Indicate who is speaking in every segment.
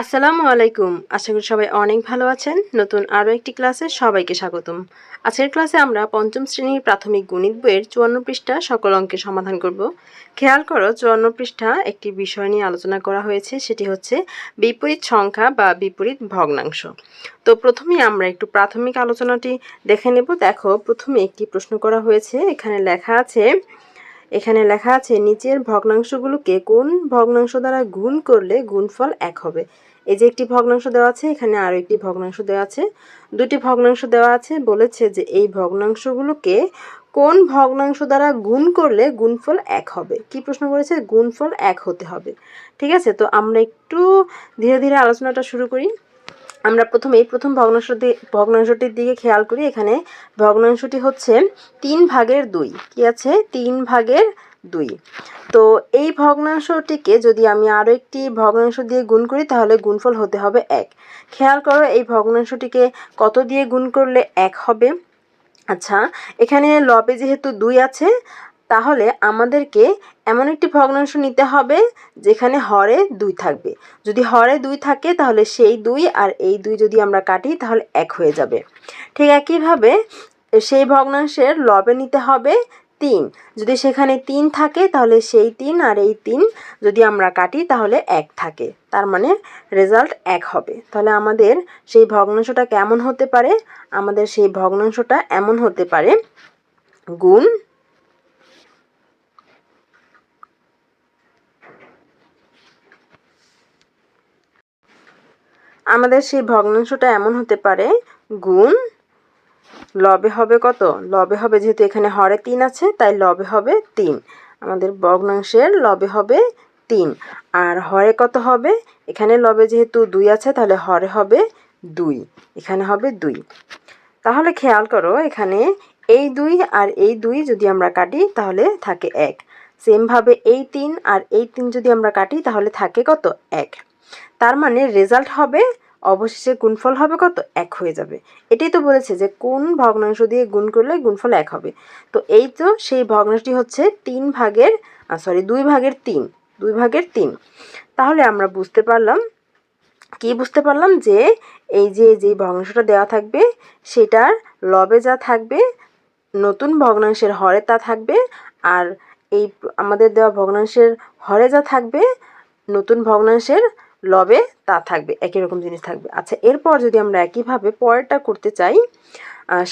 Speaker 1: আসসালামু আলাইকুম। আশা করি সবাই অনেক ভালো আছেন। নতুন আরও একটি ক্লাসে সবাইকে স্বাগতম। আজকের ক্লাসে আমরা পঞ্চম শ্রেণির প্রাথমিক গণিত বইয়ের চুয়ান্ন পৃষ্ঠা সকল অঙ্কের সমাধান করব। খেয়াল করো, চুয়ান্ন পৃষ্ঠা একটি বিষয় নিয়ে আলোচনা করা হয়েছে, সেটি হচ্ছে বিপরীত সংখ্যা বা বিপরীত ভগ্নাংশ। তো প্রথমে আমরা একটু প্রাথমিক আলোচনাটি দেখে নেব। দেখো, প্রথমে একটি প্রশ্ন করা হয়েছে, এখানে লেখা আছে, এখানে লেখা আছে, নিচের ভগ্নাংশগুলোকে কোন ভগ্নাংশ দ্বারা গুণ করলে গুণফল এক হবে? এই যে একটি ভগ্নাংশ দেওয়া আছে, এখানে আরও একটি ভগ্নাংশ দেওয়া আছে। দুটি ভগ্নাংশ দেওয়া আছে বলেছে যে এই ভগ্নাংশগুলোকে কোন ভগ্নাংশ দ্বারা গুণ করলে গুণফল এক হবে? কি প্রশ্ন করেছে? গুণফল এক হতে হবে। ঠিক আছে? তো আমরা একটু ধীরে ধীরে আলোচনাটা শুরু করি। আমরা প্রথমেই প্রথম ভগ্নাংশটি, ভগ্নাংশটির দিকে খেয়াল করি। এখানে ভগ্নাংশটি হচ্ছে তিন ভাগের দুই। কি আছে? তিন ভাগের দুই। তো এই ভগ্নাংশটিকে যদি আমি আরও একটি ভগ্নাংশ দিয়ে গুণ করি, তাহলে গুণফল হতে হবে এক। খেয়াল করো, এই ভগ্নাংশটিকে কত দিয়ে গুণ করলে এক হবে? আচ্ছা এখানে লবে যেহেতু দুই আছে, তাহলে আমাদেরকে এমন একটি ভগ্নাংশ নিতে হবে, যেখানে হরে দুই থাকবে। যদি হরে দুই থাকে, তাহলে সেই দুই, আর এই দুই যদি আমরা কাটি, তাহলে এক হয়ে যাবে। ঠিক একইভাবে সেই ভগ্নাংশের লবে নিতে হবে তিন। যদি সেখানে তিন থাকে, তাহলে সেই তিন আর এই তিন যদি আমরা কাটি, তাহলে এক থাকে। তার মানে রেজাল্ট এক হবে। তাহলে আমাদের সেই ভগ্নাংশটা কেমন হতে পারে? আমাদের সেই ভগ্নাংশটা এমন হতে পারে গুণ আমাদের সেই ভগ্নাংশটা এমন হতে পারে গুণ লবে হবে কত? লবে হবে যেহেতু এখানে হরে তিন আছে, তাই লবে হবে তিন। আমাদের ভগ্নাংশের লবে হবে তিন। আর হরে কত হবে? এখানে লবে যেহেতু দুই আছে, তাহলে হরে হবে দুই। এখানে হবে দুই। তাহলে খেয়াল করো, এখানে এই দুই আর এই দুই যদি আমরা কাটি, তাহলে থাকে এক। সেমভাবে এই তিন আর এই তিন যদি আমরা কাটি, তাহলে থাকে কত? এক। তার মানে রেজাল্ট হবে অবশেষে গুণফল হবে কত? এক হয়ে যাবে। এটাই তো বলেছে যে কোন ভগ্নাংশ দিয়ে গুণ করলে গুণফল এক হবে। তো এই তো সেই ভগ্নাংশটি হচ্ছে তিন ভাগের সরি দুই ভাগের তিন, দুই ভাগের তিন। তাহলে আমরা বুঝতে পারলাম, কি বুঝতে পারলাম? যে এই যে যে ভগ্নাংশটা দেওয়া থাকবে, সেটার লবে যা থাকবে, নতুন ভগ্নাংশের হরে তা থাকবে, আর এই আমাদের দেওয়া ভগ্নাংশের হরে যা থাকবে, নতুন ভগ্নাংশের লবে তা থাকবে, একই রকম জিনিস থাকবে। আচ্ছা এরপর যদি আমরা একইভাবে পরেরটা করতে চাই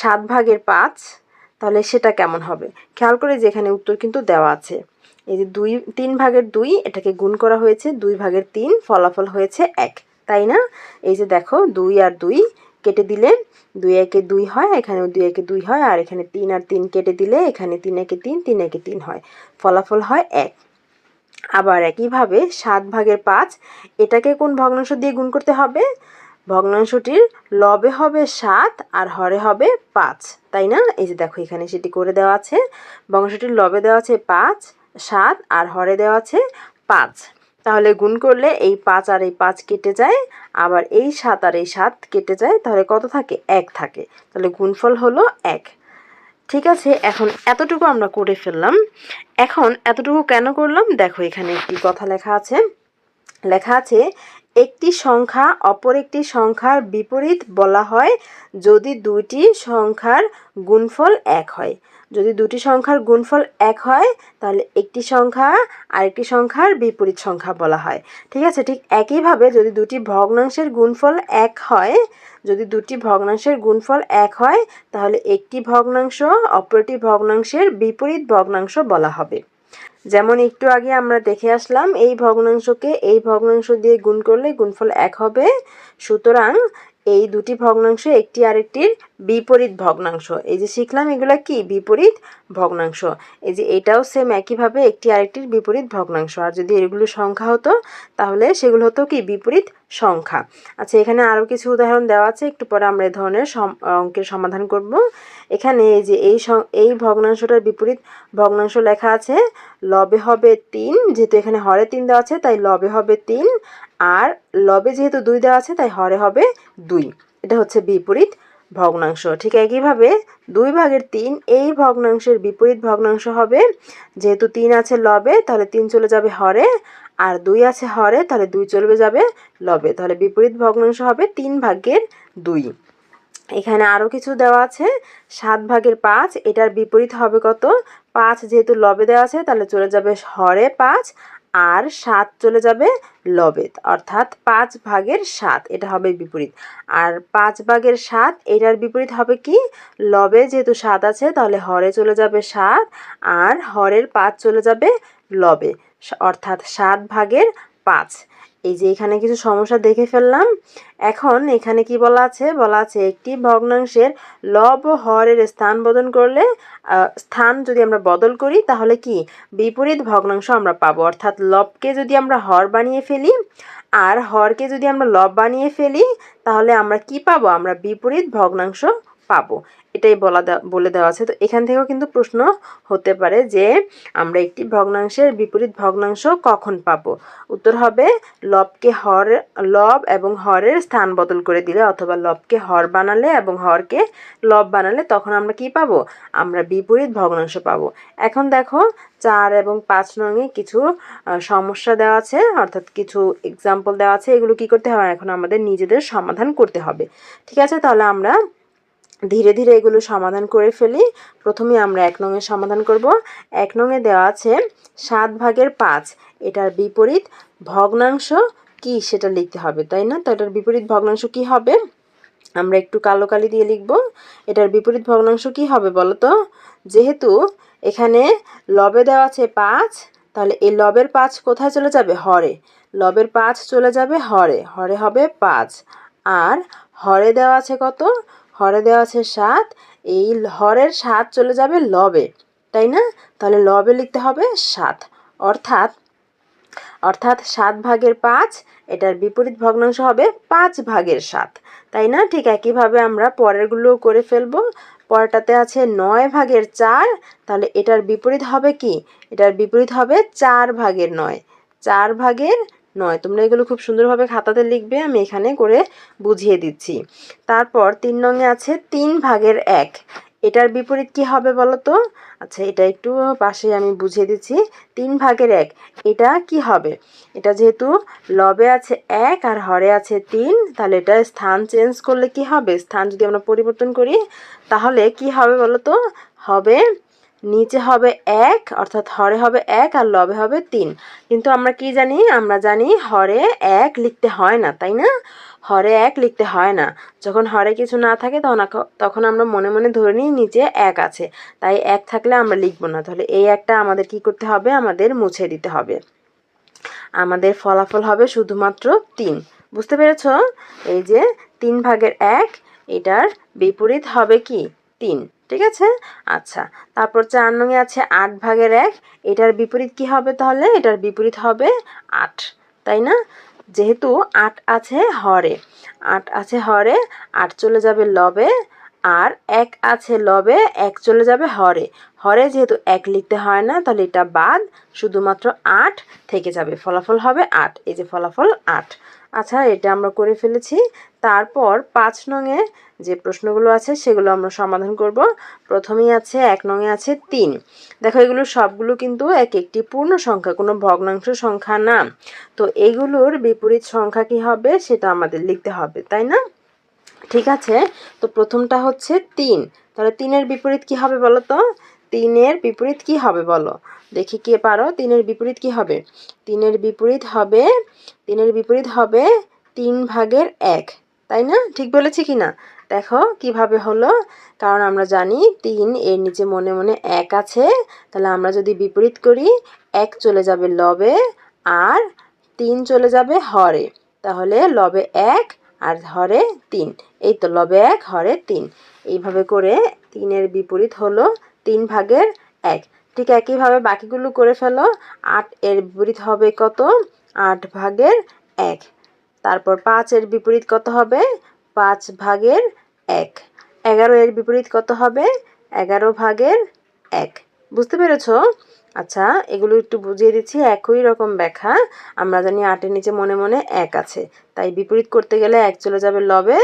Speaker 1: সাত ভাগের পাঁচ, তাহলে সেটা কেমন হবে? খেয়াল করে যে এখানে উত্তর কিন্তু দেওয়া আছে। এই যে দুই, তিন ভাগের দুই, এটাকে গুণ করা হয়েছে, দুই ভাগের তিন, ফলাফল হয়েছে এক, তাই না? এই যে দেখো, দুই আর দুই কেটে দিলে দুই একে দুই হয়, এখানেও দুই একে দুই হয়, আর এখানে তিন আর তিন কেটে দিলে এখানে তিন একে তিন তিন একে তিন হয়। ফলাফল হয় এক। আবার একইভাবে সাত ভাগের পাঁচ, এটাকে কোন ভগ্নাংশ দিয়ে গুণ করতে হবে? ভগ্নাংশটির লবে হবে সাত আর হরে হবে পাঁচ, তাই না? এই যে দেখো এখানে সেটি করে দেওয়া আছে। ভগ্নাংশটির লবে দেওয়া আছে পাঁচ, সাত আর হরে দেওয়া আছে পাঁচ। তাহলে গুণ করলে এই পাঁচ আর এই পাঁচ কেটে যায়, আবার এই সাত আর এই সাত কেটে যায়, তাহলে কত থাকে? এক থাকে। তাহলে গুণফল হলো এক। ঠিক আছে, এখন এতটুকু আমরা করে ফেললাম। এখন এতটুকু কেন করলাম? দেখো এখানে একটি কথা লেখা আছে। লেখা আছে, একটি সংখ্যা অপর একটি সংখ্যার বিপরীত বলা হয় যদি দুইটি সংখ্যার গুণফল এক হয়। যদি দুটি সংখ্যার গুণফল এক হয়, তাহলে একটি সংখ্যা আরেকটি সংখ্যার বিপরীত সংখ্যা বলা হয়। ঠিক আছে? ঠিক একইভাবে যদি দুটি ভগ্নাংশের গুণফল এক হয়, যদি দুটি ভগ্নাংশের গুণফল এক হয়, তাহলে একটি ভগ্নাংশ অপরটি ভগ্নাংশের বিপরীত ভগ্নাংশ বলা হবে। যেমন একটু আগে আমরা দেখে আসলাম, এই ভগ্নাংশকে এই ভগ্নাংশ দিয়ে গুণ করলে গুণফল এক হবে। সুতরাং এই দুটি ভগ্নাংশ একটি আরেকটির বিপরীত ভগ্নাংশ। এই যে শিখলাম, এগুলা কি? বিপরীত ভগ্নাংশ। এই যে এটাও সেম একইভাবে একটি আরেকটির বিপরীত ভগ্নাংশ। আর যদি এগুলো সংখ্যা হতো, তাহলে সেগুলো হতো কি? বিপরীত সংখ্যা। আচ্ছা এখানে আরও কিছু উদাহরণ দেওয়া আছে। একটু পরে আমরা এই ধরনের অঙ্কের সমাধান করব। এখানে এই যে এই এই ভগ্নাংশটার বিপরীত ভগ্নাংশ লেখা আছে, লবে হবে তিন, যেহেতু এখানে হরে তিন দেওয়া আছে, তাই লবে হবে তিন। আর লবে যেহেতু দুই দেওয়া আছে, তাই হরে হবে দুই। এটা হচ্ছে বিপরীত ভগ্নাংশ। ঠিক একইভাবে দুই ভাগের তিন এই ভগ্নাংশের বিপরীত ভগ্নাংশ হবে। যেহেতু তিন আছে লবে, তাহলে তিন চলে যাবে হরে। আর দুই আছে হরে, তাহলে দুই চলবে যাবে লবে। তাহলে বিপরীত ভগ্নাংশ হবে তিন ভাগের দুই। এখানে আরও কিছু দেওয়া আছে। সাত ভাগের পাঁচ, এটার বিপরীত হবে কত? পাঁচ যেহেতু লবে দেওয়া আছে, তাহলে চলে যাবে হরে পাঁচ। আর সাত চলে যাবে লবেত অর্থাৎ পাঁচ ভাগের সাত, এটা হবে বিপরীত। আর পাঁচ ভাগের সাত, এটার বিপরীত হবে কি? লবে যেহেতু সাত আছে, তাহলে হরে চলে যাবে সাত, আর হরের পাঁচ চলে যাবে লবে অর্থাৎ সাত ভাগের পাঁচ। এই যে এখানে কিছু সমস্যা দেখে ফেললাম। এখন এখানে কি বলা আছে? বলা আছে একটি ভগ্নাংশের লব হরের স্থান বদল করলে স্থান যদি আমরা বদল করি তাহলে কি? বিপরীত ভগ্নাংশ আমরা পাবো। অর্থাৎ লবকে যদি আমরা হর বানিয়ে ফেলি আর হরকে যদি আমরা লব বানিয়ে ফেলি তাহলে আমরা কি পাবো? আমরা বিপরীত ভগ্নাংশ পাবো। এটাই বলা বলে দেওয়া আছে। তো এখান থেকেও কিন্তু প্রশ্ন হতে পারে যে, আমরা একটি ভগ্নাংশের বিপরীত ভগ্নাংশ কখন পাবো? উত্তর হবে, লবকে হর, লব এবং হরের স্থান বদল করে দিলে অথবা লবকে হর বানালে এবং হরকে লব বানালে তখন আমরা কি পাবো? আমরা বিপরীত ভগ্নাংশ পাবো। এখন দেখো, চার এবং পাঁচ নঙে কিছু সমস্যা দেওয়া আছে, অর্থাৎ কিছু এক্সাম্পল দেওয়া আছে। এগুলো কি করতে হবে এখন আমাদের নিজেদের সমাধান করতে হবে। ঠিক আছে? তাহলে আমরা ধীরে ধীরে এগুলো সমাধান করে ফেলি। প্রথমে আমরা এক নঙের সমাধান করব। এক নঙে দেওয়া আছে সাত ভাগের পাঁচ। এটার বিপরীত ভগ্নাংশ কি সেটা লিখতে হবে, তাই না? তো এটার বিপরীত ভগ্নাংশ কি হবে? আমরা একটু কালো কালি দিয়ে লিখব। এটার বিপরীত ভগ্নাংশ কি হবে বলো তো যেহেতু এখানে লবে দেওয়া আছে পাঁচ, তাহলে এই লবের পাঁচ কোথায় চলে যাবে? হরে। লবের পাঁচ চলে যাবে হরে। হরে হবে পাঁচ। আর হরে দেওয়া আছে কত? হরে দেওয়া আছে সাত, এই হরের সাত চলে যাবে লবে, তাই না? তাহলে লবে লিখতে হবে সাত। অর্থাৎ অর্থাৎ সাত ভাগের পাঁচ, এটার বিপরীত ভগ্নাংশ হবে পাঁচ ভাগের সাত, তাই না? ঠিক একইভাবে আমরা পরেরগুলোও করে ফেলব। পরেরটাতে আছে নয় ভাগের চার, তাহলে এটার বিপরীত হবে কি? এটার বিপরীত হবে চার ভাগের নয়। চার ভাগের নয়, তোমরা এগুলো খুব সুন্দরভাবে খাতাতে লিখবে, আমি এখানে করে বুঝিয়ে দিচ্ছি। তারপর তিন নঙে আছে তিন ভাগের এক। এটার বিপরীত কি হবে বলো তো আচ্ছা এটা একটু পাশে আমি বুঝিয়ে দিচ্ছি। তিন ভাগের এক, এটা কি হবে? এটা যেহেতু লবে আছে এক আর হরে আছে তিন, তাহলে এটা স্থান চেঞ্জ করলে কি হবে? স্থান যদি আমরা পরিবর্তন করি, তাহলে কি হবে বলো তো হবে নিচে হবে এক, অর্থাৎ হরে হবে এক আর লবে হবে তিন। কিন্তু আমরা কি জানি? আমরা জানি হরে এক লিখতে হয় না, তাই না? হরে এক লিখতে হয় না। যখন হরে কিছু না থাকে তখন তখন আমরা মনে মনে ধরে নিই নিচে এক আছে। তাই এক থাকলে আমরা লিখব না। তাহলে এই একটা আমাদের কি করতে হবে? আমাদের মুছে দিতে হবে। আমাদের ফলাফল হবে শুধুমাত্র তিন। বুঝতে পেরেছ? এই যে তিন ভাগের এক, এটার বিপরীত হবে কি? তিন। ঠিক আছে? আচ্ছা তারপর চার নঙে আছে আট ভাগের এক, এটার বিপরীত কি হবে তাহলে? এটার বিপরীত হবে আট, তাই না? যেহেতু আট আছে হরে, আট আছে হরে, আট চলে যাবে লবে আর এক আছে লবে, এক চলে যাবে হরে। হরে যেহেতু এক লিখতে হয় না, তাহলে এটা বাদ, শুধুমাত্র আট থেকে যাবে। ফলাফল হবে আট, এই যে ফলাফল আট। আচ্ছা এটা আমরা করে ফেলেছি। তারপর পাঁচ নঙে যে প্রশ্নগুলো আছে, সেগুলো আমরা সমাধান করব। প্রথমেই আছে এক নঙে আছে তিন। দেখো, এগুলো সবগুলো কিন্তু এক একটি পূর্ণ সংখ্যা, কোনো ভগ্নাংশ সংখ্যা না। তো এগুলোর বিপরীত সংখ্যা কি হবে? সেটা আমাদের লিখতে হবে, তাই না? ঠিক আছে? তো প্রথমটা হচ্ছে তিন। তাহলে তিনের বিপরীত কি হবে বলো তো? তিনের বিপরীত কি হবে বলো? দেখি কে পারো? তিনের বিপরীত কি হবে? তিনের বিপরীত হবে, তিনের বিপরীত হবে তিন ভাগের এক। তাই না? ঠিক বলেছি কি না? দেখো কীভাবে হলো। কারণ আমরা জানি তিন এর নিচে মনে মনে এক আছে। তাহলে আমরা যদি বিপরীত করি, এক চলে যাবে লবে আর তিন চলে যাবে হরে। তাহলে লবে এক আর হরে তিন। এই তো লবে এক, হরে তিন। এইভাবে করে তিনের বিপরীত হলো তিন ভাগের এক। ঠিক একইভাবে বাকিগুলো করে ফেলো। আট এর বিপরীত হবে কত? আট ভাগের এক। তারপর পাঁচ এর বিপরীত কত হবে? পাঁচ ভাগের এক। এগারো এর বিপরীত কত হবে? এগারো ভাগের এক। বুঝতে পেরেছ? আচ্ছা এগুলো একটু বুঝিয়ে দিচ্ছি, একই রকম ব্যাখ্যা। আমরা জানি আটের নিচে মনে মনে এক আছে। তাই বিপরীত করতে গেলে এক চলে যাবে লবে,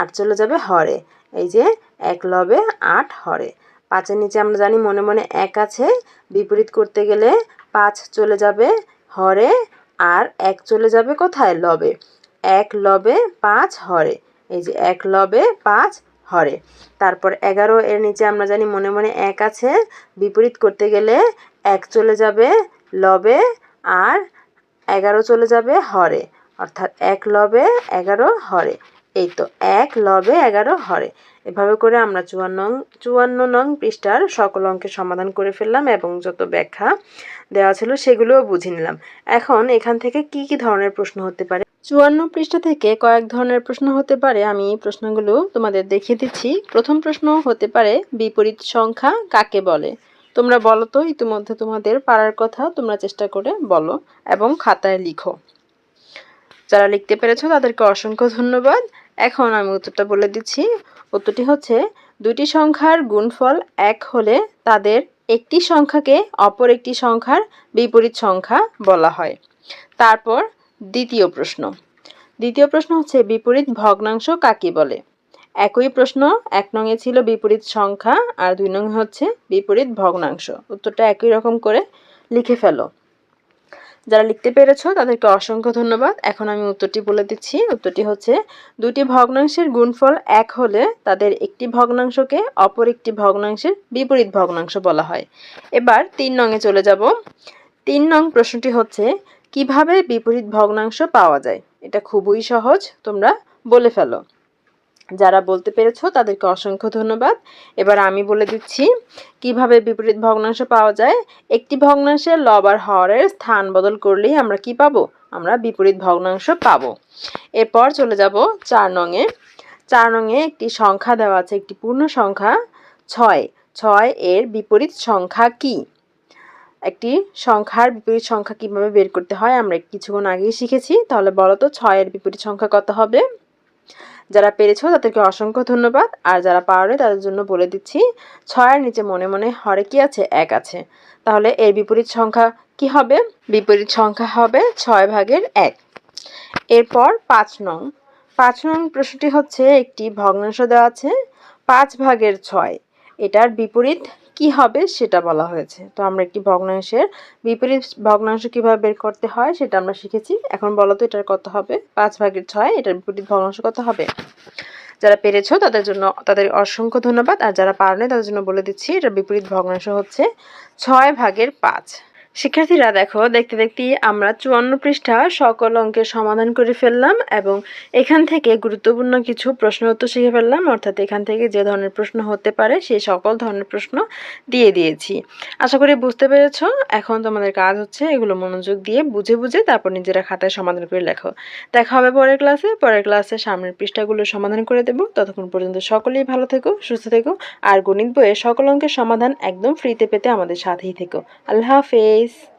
Speaker 1: আট চলে যাবে হরে। এই যে, এক লবে, আট হরে। পাঁচের নিচে আমরা জানি মনে মনে এক আছে। বিপরীত করতে গেলে পাঁচ চলে যাবে হরে, আর এক চলে যাবে কোথায়? লবে। এক লবে, পাঁচ হরে। এই যে, এক লবে, পাঁচ হরে। তারপর এগারো এর নিচে আমরা জানি মনে মনে এক আছে। বিপরীত করতে গেলে এক চলে যাবে লবে আর এগারো চলে যাবে হরে। অর্থাৎ এক লবে এগারো হরে। এই তো এক লবে এগারো হরে। এভাবে করে আমরা চুয়ান্ন চুয়ান্ন নং পৃষ্ঠার সকল অঙ্কের সমাধান করে ফেললাম এবং যত ব্যাখ্যা দেওয়া ছিল সেগুলোও বুঝে নিলাম। এখন এখান থেকে কি কি ধরনের প্রশ্ন হতে পারে? চুয়ান্ন পৃষ্ঠা থেকে কয়েক ধরনের প্রশ্ন হতে পারে। আমি এই প্রশ্নগুলো তোমাদের দেখিয়ে দিচ্ছি। প্রথম প্রশ্ন হতে পারে বিপরীত সংখ্যা কাকে বলে? তোমরা বলো তো, ইতিমধ্যে তোমাদের পারার কথা তোমরা চেষ্টা করে বলো এবং খাতায় লিখো। যারা লিখতে পেরেছ তাদেরকে অসংখ্য ধন্যবাদ। এখন আমি উত্তরটা বলে দিচ্ছি। উত্তরটি হচ্ছে দুটি সংখ্যার গুণফল এক হলে তাদের একটি সংখ্যাকে অপর একটি সংখ্যার বিপরীত সংখ্যা বলা হয়। তারপর দ্বিতীয় প্রশ্ন। দ্বিতীয় প্রশ্ন হচ্ছে, বিপরীত ভগ্নাংশ কাকে বলে? একই প্রশ্ন, এক নঙে ছিল বিপরীত সংখ্যা আর দুই নঙে হচ্ছে বিপরীত ভগ্নাংশ। উত্তরটা একই রকম করে লিখে ফেলো। যারা লিখতে পেরেছ, তাদেরকে অসংখ্য ধন্যবাদ। এখন আমি উত্তরটি বলে দিচ্ছি। উত্তরটি হচ্ছে, দুটি ভগ্নাংশের গুণফল এক হলে তাদের একটি ভগ্নাংশকে অপর একটি ভগ্নাংশের বিপরীত ভগ্নাংশ বলা হয়। এবার তিন নঙে চলে যাব। তিন নং প্রশ্নটি হচ্ছে, কীভাবে বিপরীত ভগ্নাংশ পাওয়া যায়? এটা খুবই সহজ, তোমরা বলে ফেলো। যারা বলতে পেরেছ তাদেরকে অসংখ্য ধন্যবাদ। এবার আমি বলে দিচ্ছি কীভাবে বিপরীত ভগ্নাংশ পাওয়া যায়। একটি ভগ্নাংশের লব আর হরের স্থান বদল করলেই আমরা কি পাবো? আমরা বিপরীত ভগ্নাংশ পাবো। এরপর চলে যাব চার নঙে। চার নঙে একটি সংখ্যা দেওয়া আছে, একটি পূর্ণ সংখ্যা ছয়। ছয় এর বিপরীত সংখ্যা কি? একটি সংখ্যার বিপরীত সংখ্যা কীভাবে বের করতে হয়? আমরা কিছুক্ষণ আগেই শিখেছি। তাহলে বলো তো ছয়ের বিপরীত সংখ্যা কত হবে? যারা পেরেছ তাদেরকে অসংখ্য ধন্যবাদ। আর যারা পারবে তাদের জন্য বলে দিচ্ছি, ছয়ের নিচে মনে মনে হরে কি আছে? এক আছে। তাহলে এর বিপরীত সংখ্যা কি হবে? বিপরীত সংখ্যা হবে ছয় ভাগের এক। এরপর পাঁচ নং। পাঁচ নং প্রশ্নটি হচ্ছে, একটি ভগ্নাংশ দেওয়া আছে, পাঁচ ভাগের ছয়। এটার বিপরীত কি হবে সেটা বলা হয়েছে। তো আমরা একটি ভগ্নাংশের বিপরীত ভগ্নাংশ কীভাবে বের করতে হয় সেটা আমরা শিখেছি। এখন বলো তো এটার কত হবে? পাঁচ ভাগের ছয়, এটার বিপরীত ভগ্নাংশ কত হবে? যারা পেরেছ তাদের জন্য, তাদের অসংখ্য ধন্যবাদ। আর যারা পারেনি তাদের জন্য বলে দিচ্ছি, এটার বিপরীত ভগ্নাংশ হচ্ছে ছয় ভাগের পাঁচ। শিক্ষার্থীরা দেখো, দেখতে দেখতে আমরা চুয়ান্ন পৃষ্ঠা সকল অঙ্কের সমাধান করে ফেললাম এবং এখান থেকে গুরুত্বপূর্ণ কিছু প্রশ্ন উত্তর শিখে ফেললাম। অর্থাৎ এখান থেকে যে ধরনের প্রশ্ন হতে পারে, সেই সকল ধরনের প্রশ্ন দিয়ে দিয়েছি। আশা করি বুঝতে পেরেছ। এখন তোমাদের কাজ হচ্ছে এগুলো মনোযোগ দিয়ে বুঝে বুঝে তারপর নিজেরা খাতায় সমাধান করে লেখো। দেখা হবে পরের ক্লাসে। পরের ক্লাসে সামনের পৃষ্ঠাগুলো সমাধান করে দেবো। ততক্ষণ পর্যন্ত সকলেই ভালো থেকো, সুস্থ থেকো। আর গণিত বইয়ের সকল অঙ্কের সমাধান একদম ফ্রিতে পেতে আমাদের সাথেই থেকো। আল্লাহ হাফেজ। guys